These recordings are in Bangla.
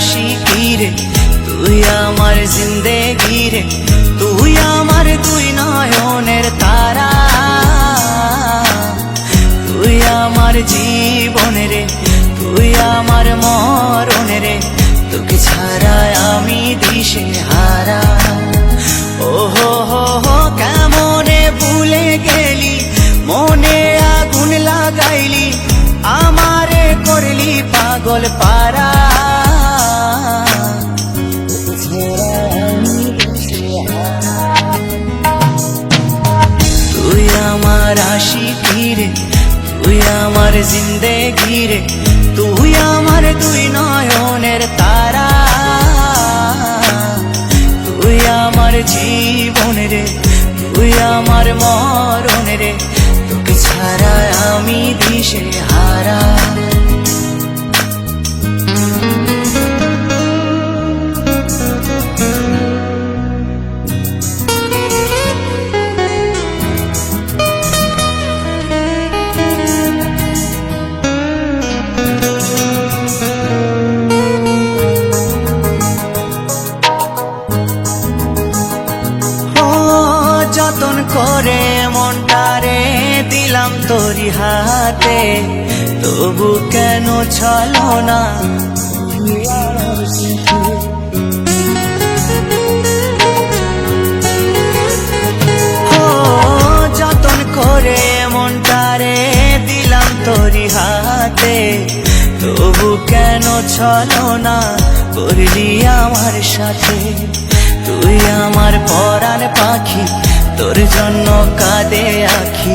আশিকি তুই আমার জিন্দেগি তুই আমার দুই নয়নের তারা। তুই আমার জীবন রে, তুই আমার মরণ তোকে ছাড়া আমি দিশে হারা। ও হো হো হো, কেমনে ভুলে গেলি, মনে আগুন লাগাইলি, আমারে করলি পাগল পারা। আমার আশিকি রে তুই আমার জিন্দে রে তুই আমার দুই নয়নের তারা। তুই আমার জীবন রে, তুই আমার মরণ রে, তোকে ছাড়া আমি দিশে দিলাম তোরি হাতে, তবু কেন ছলো না? যতন করে মনটারে দিলাম তোরি হাতে, তবু কেন ছলো না? করলি আমার সাথে, তুই আমার পরাণ পাখি, তোর জন্য কাঁদে আখি।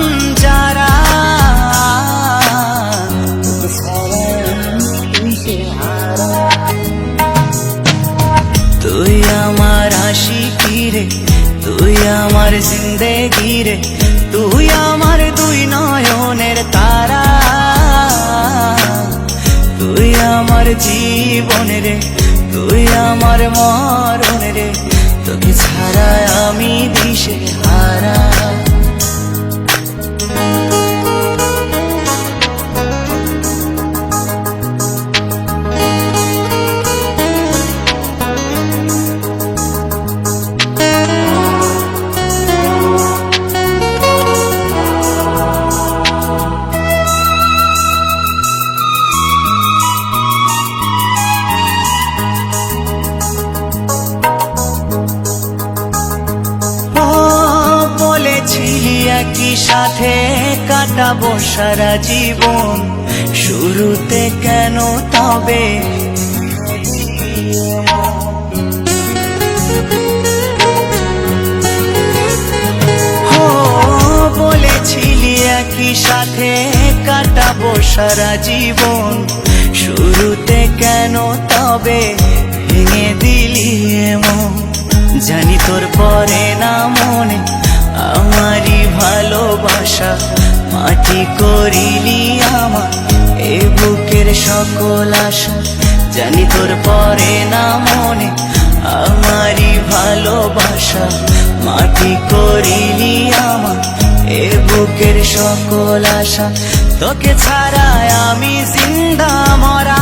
জিন্দেগি রে তুই আমার দুই নয়নের তারা। তুই আমার জীবনের তুই আমার মরণের তোকে ছাড়া আমি দিশে একই সাথে কাটাবো সারা জীবন। শুরুতে কেন তবে? বলেছিলি একই সাথে কাটাবো সারা জীবন। শুরুতে কেন তবে? ভেঙে দিলি এমন। জানি তোর পরে ভালোবাসা মাটি করিলি আমার, এ বুকের সকল আশা। জানি তোর পরে না মনে আমারই ভালোবাসা। মাটি করিলি আমার, এ বুকের সকল আশা। তোকে ছাড়া আমি জিন্দা মরা।